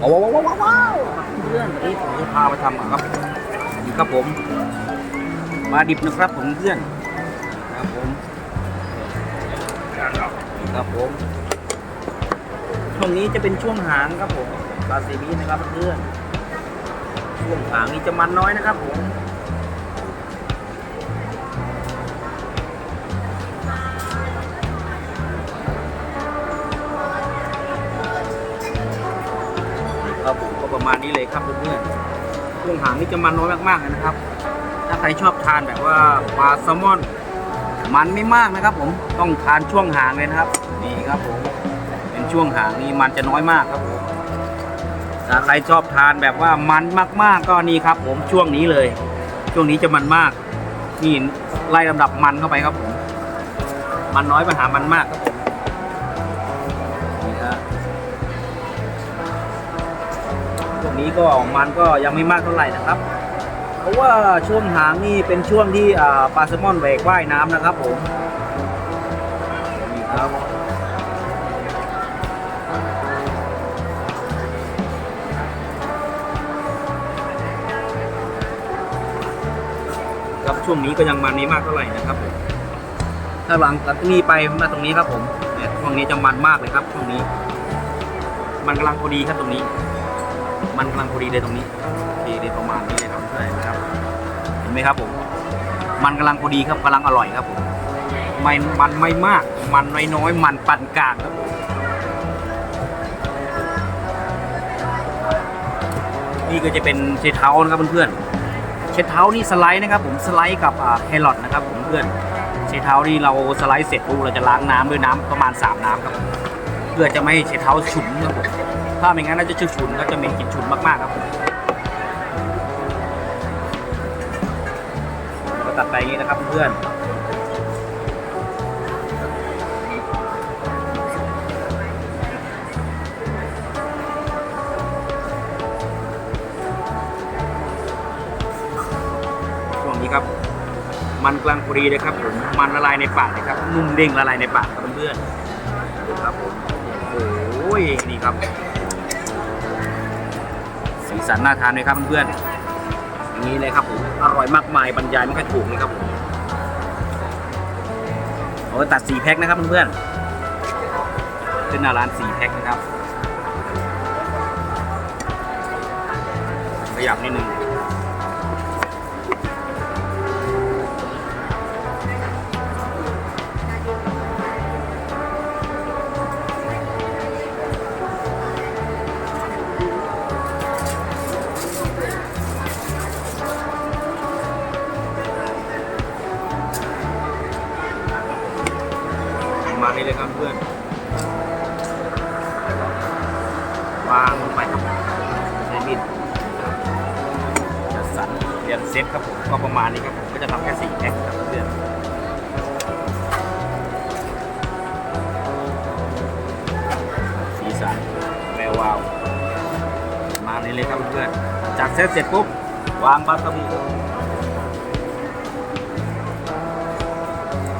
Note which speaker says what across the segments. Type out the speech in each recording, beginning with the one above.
Speaker 1: ว้าวว้าวว้าวเพื่อนวันนี้ผมจะพาไปทำครับนี่ครับผม มาดิบนะครับผมเพื่อนครับผมครับผมช่วงนี้จะเป็นช่วงหางครับผมปลาซีบีนะครับเพื่อนช่วงหางนี้จะมันน้อยนะครับผม ครับผมก็ประมาณนี้เลยครับเพื่อนๆช่วงหางนี้จะมันน้อยมากๆเลยนะครับ ถ้าใครชอบทานแบบว่าปลาแซลมอน มันไม่มากนะครับ ผมต้องทานช่วงหางเลยนะครับ นี่ครับผมเป็นช่วงหางนี้มันจะน้อยมากครับผมถ้าใครชอบทานแบบว่ามันมาก ๆ ก็นี่ครับ ผมช่วงนี้เลย ช่วงนี้จะมันมากนี่ไล่ลำดับมันเข้าไปครับผมมันน้อยไปหามันมากครับผม ช่วงนี้ก็มันก็ยังไม่มากเท่าไหร่นะครับ เพราะว่าช่วงหางนี่เป็นช่วงที่ปลาแซลมอนแหวกว่ายน้ำนะครับผมนี่ครับครับช่วงนี้ก็ยังมันไม่มากเท่าไหร่นะครับผมถ้าหลังจากนี้ไปมาตรงนี้ครับผมเนี่ยช่วงนี้จะมันมากเลยครับช่วงนี้ มันกำลังพอดีครับตรงนี้ มันกำลังพอดีเลยตรงนี้โอเคเลยประมาณนี้เลยครับเพื่อนนะครับเห็นไหมครับผม มันกำลังพอดีครับกำลังอร่อยครับผมไม่มันไม่มาก มันน้อยๆมันปานกลางครับผมนี่ก็จะเป็นเชดเท้านะครับเพื่อนๆเชดเท้านี่สไลด์นะครับ ผมสไลด์กับอ่าแครอทนะครับผมเพื่อนเชดเท้านี่เราสไลด์เสร็จปุ๊บเราจะล้างน้ำด้วยน้ำประมาณ3น้ำครับผมเพื่อจะไม่ให้เชดเท้าฉุนครับผม ถ้าไม่งั้นน่าจะฉุนก็จะเหม็นกลิ่นฉุนมากๆครับผมก็ตัดไปอย่างนี้นะครับเพื่อนช่วงนี้ครับมันกลางพอดีเลยครับผมมันละลายในปากเลยครับนุ่มเด้งละลายในปากครับเพื่อนดูครับผมโอ้ยนี่ครับ สีสันน่าทานเลยครับเพื่อนๆอย่างนี้เลยครับผมอร่อยมากมายบรรยายไม่ค่อยถูกเลยครับผมโอ้ตัดสีแพ็คนะครับเพื่อนๆขึ้นหน้าร้านสีแพ็คนะครับขยับนิดนึง มาณนี้เลยครับเพื่อนวางลงไปครับใช้มีดจัดสรรเรียนเซตครับผมก็ประมาณนี้ครับผมก็จะทำแค่สี่แพ็คครับเพื่อนสีสันแวววาวมาณนี้เลยครับเพื่อนจากเซตเสร็จปุ๊บวางบาสบิ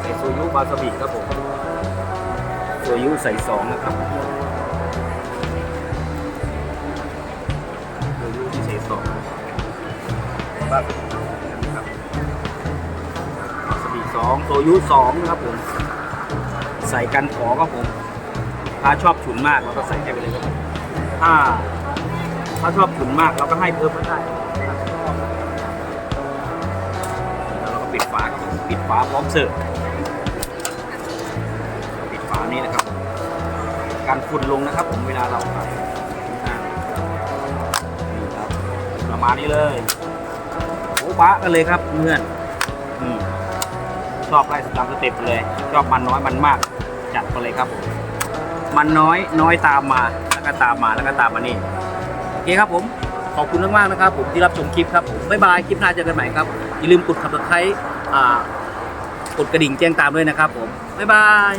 Speaker 1: ใส่โซยุบาสบิครับผม ตัวยุใส่สองนะครับตัวยุที่ใส่สองบัตนะครับสบีสองตัวยุสองนะครับผม ใส่กันขอครับผม ถ้าชอบฉุนมากเราก็ใส่แค่ไปเลยครับผมถ้า ถ้าชอบฉุนมากเราก็ให้เพิ่มก็ได้แล้วเราก็ปิดฝาครับผมปิดฝาพร้อมเสิร์ฟ การฝุ่นลงนะครับผมเวลาเราขายนี่ครับประมาณนี้เลยโอ้ปะกันเลยครับเพื่อนชอบไล่ตามสเต็ปเลยชอบมันน้อยมันมาก จัดไปเลยครับผมมันน้อยน้อยตามมาแล้วก็ตามมาแล้วก็ตามมานี่โอเคครับผมขอบคุณมากๆนะครับ ผมที่รับชมคลิปครับผมบ๊ายบายคลิปหน้าเจอกันใหม่ครับอย่าลืมกดขับตะไคร้กดกระดิ่งแจ้งตามด้วยนะครับผมบ๊ายบาย